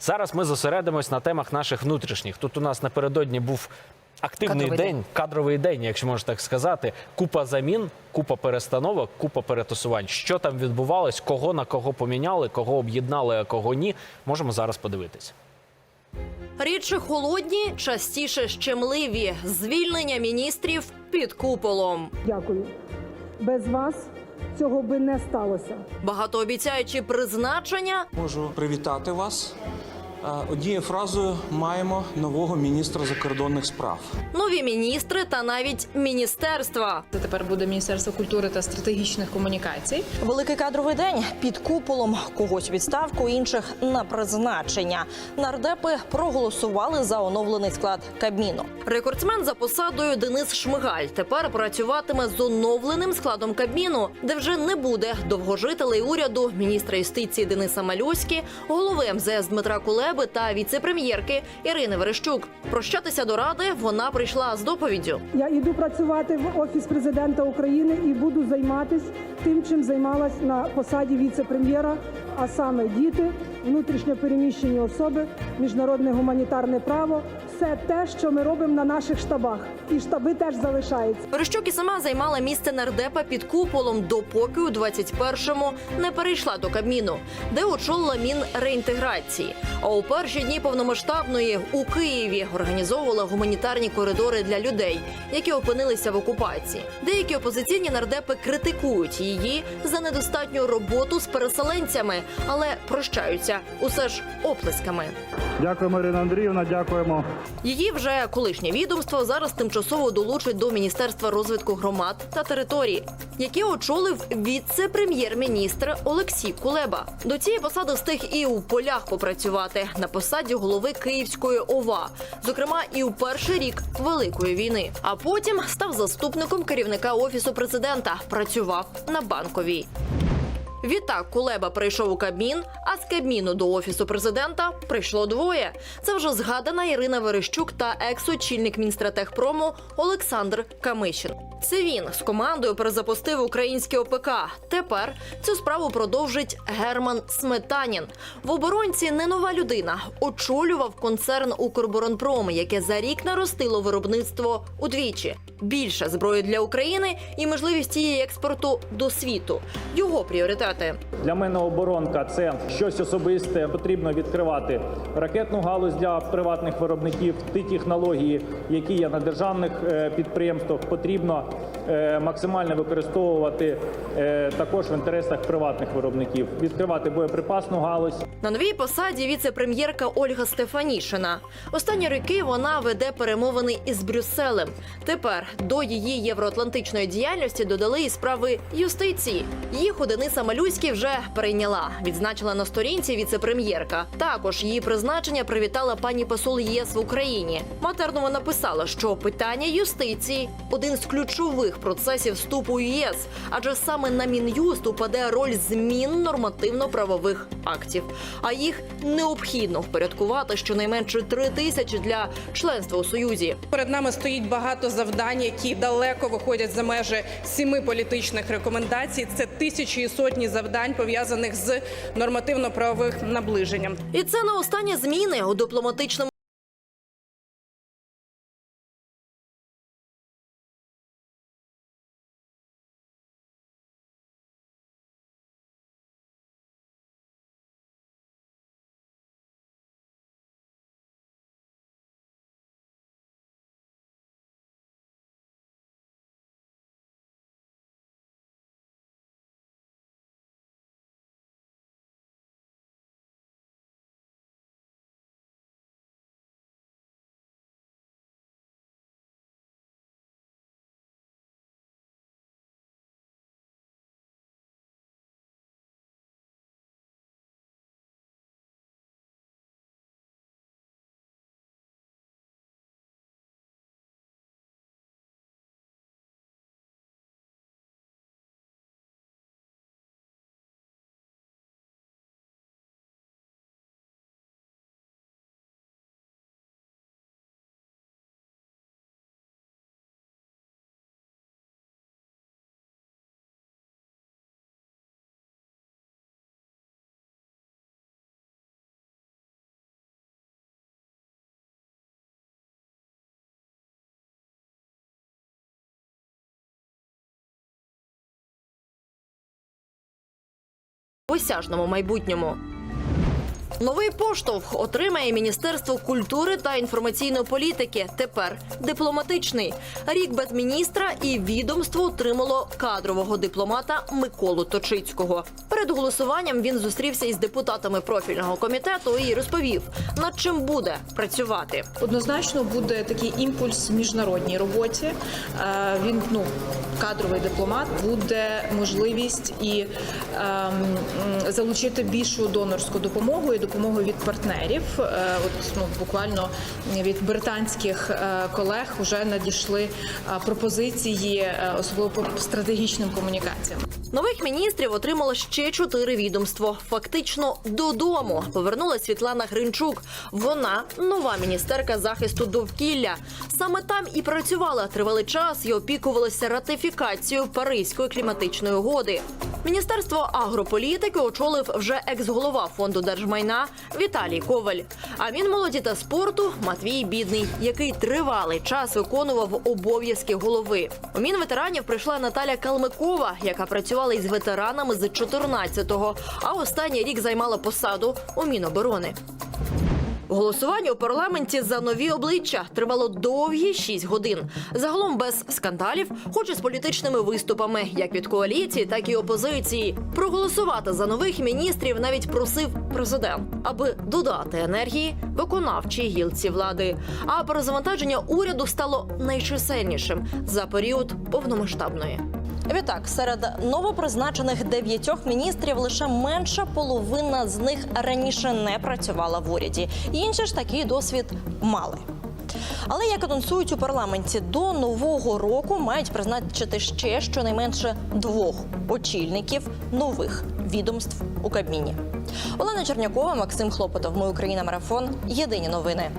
Зараз ми зосередимось на темах наших внутрішніх. Тут у нас напередодні був активний Кадровий день, день. кадровий день, якщо можна так сказати. Купа замін, купа перестановок, купа перетасувань. Що там відбувалось, кого на кого поміняли, кого об'єднали, а кого ні. Можемо зараз подивитися. Рідше холодні, частіше щемливі. Звільнення міністрів під куполом. Дякую. Без вас цього би не сталося. Багатообіцяючі призначення Можу привітати вас. Е, Однією фразою маємо нового міністра закордонних справ. нові міністри та навіть міністерства. Це тепер буде Міністерство культури та стратегічних комунікацій. Великий кадровий день під куполом когось відставку, інших на призначення. Нардепи проголосували за оновлений склад Кабміну. Рекордсмен за посадою Денис Шмигаль тепер працюватиме з оновленим складом Кабміну, де вже не буде довгожителей уряду, міністра юстиції Дениса Малюськи, голови МЗС Дмитра Кулеби та віце-прем'єрки Ірини Верещук. Прощатися до ради вона прийшла з доповіддю. Я йду працювати в офіс президента України і буду займатися тим, чим займалась на посаді віце-прем'єра, а саме діти, внутрішньопереміщені особи, міжнародне гуманітарне право, все те, що ми робимо на наших штабах, і штаби теж залишаються. Верещук і сама займала місце нардепа під куполом, допоки у 21-му не перейшла до Кабміну, де очолила мінреінтеграції. А у перші дні повномасштабної у Києві організовувала гуманітарні коридори для людей, які опинилися в окупації. Деякі опозиційні нардепи критикують її за недостатню роботу з переселенцями, але прощаються усе ж оплесками. Дякуємо, Ірина Андріївна. Дякуємо. Її вже колишнє відомство зараз тимчасово долучить до Міністерства розвитку громад та територій, яке очолив віце-прем'єр-міністр Олексій Кулеба. До цієї посади встиг і у полях попрацювати на посаді голови Київської ОВА, зокрема і у перший рік великої війни. А потім став заступником керівника офісу президента. Працював на банковій. Відтак Кулеба прийшов у Кабмін, а з Кабміну до офісу президента прийшло двоє. Це вже згадана Ірина Верещук та екс-очільник Мінстратехпрому Олександр Камишин. Це він з командою перезапустив українське ОПК. Тепер цю справу продовжить Герман Сметанін. В оборонці не нова людина. Очолював концерн Укрборонпром, яке за рік наростило виробництво удвічі. Більше зброї для України і можливість її експорту до світу. Його пріоритети. Для мене оборонка це щось особисте. Потрібно відкривати ракетну галузь для приватних виробників. Ті технології, які є на державних е, підприємствах, потрібно максимально використовувати е, також в інтересах приватних виробників. Відкривати боєприпасну галузь. На новій посаді віце-прем'єрка Ольга Стефанішина. Останні роки вона веде перемовини із Брюсселем. Тепер до її євроатлантичної діяльності додали і справи юстиції. Їх у Дениса Малюськи вже перейняла. Відзначила на сторінці віце-прем'єрка. Також її призначення привітала пані посол ЄС в Україні. Матернова написала, що питання юстиції один з ключових процесів вступу у ЄС, адже саме на мін'юст упаде роль змін нормативно-правових актів. А їх необхідно впорядкувати щонайменше три тисячі для членства у союзі. Перед нами стоїть багато завдань, які далеко виходять за межі сіми політичних рекомендацій. Це тисячі і сотні завдань пов'язаних з нормативно-правових наближенням. І це не останні зміни у дипломатичному. Осяжному майбутньому. Новий поштовх отримає Міністерство культури та інформаційної політики. Тепер дипломатичний. Рік без міністра і відомство отримало кадрового дипломата Миколу Точицького. Перед голосуванням він зустрівся із депутатами профільного комітету і розповів, над чим буде працювати. Однозначно буде такий імпульс в міжнародній роботі. Е, Він ну кадровий дипломат буде можливість і ем, залучити більшу донорську допомогу і допомогу від партнерів. Е, От ну буквально від британських е, колег вже надійшли е, пропозиції, е, особливо по стратегічним комунікаціям. Нових міністрів отримало ще чотири відомство. Фактично додому повернула Світлана Гринчук. Вона нова міністерка захисту довкілля. Саме там і працювала тривалий час і опікувалася ратифікацією Паризької кліматичної угоди. Міністерство агрополітики очолив вже екс-голова фонду держмайна Віталій Коваль. А Мінмолоді та спорту Матвій Бідний, який тривалий час виконував обов'язки голови. У Мінветеранів прийшла Наталя Калмикова, яка працювала із ветеранами з 14-го, а останній рік займала посаду у Міноборони. Голосування у парламенті за нові обличчя тривало довгі 6 годин. Загалом без скандалів, хоч і з політичними виступами, як від коаліції, так і опозиції. Проголосувати за нових міністрів навіть просив президент, аби додати енергії виконавчій гілці влади. А перезавантаження уряду стало найчисельнішим за період повномасштабної. Відтак, серед новопризначених дев'ятьох міністрів лише менша половина з них раніше не працювала в уряді. Інші ж такий досвід мали. Але як анонсують у парламенті, до нового року мають призначити ще щонайменше двох очільників нових відомств у Кабміні. Олена Чернякова, Максим Хлопотов. Ми Україна. Марафон. Єдині новини.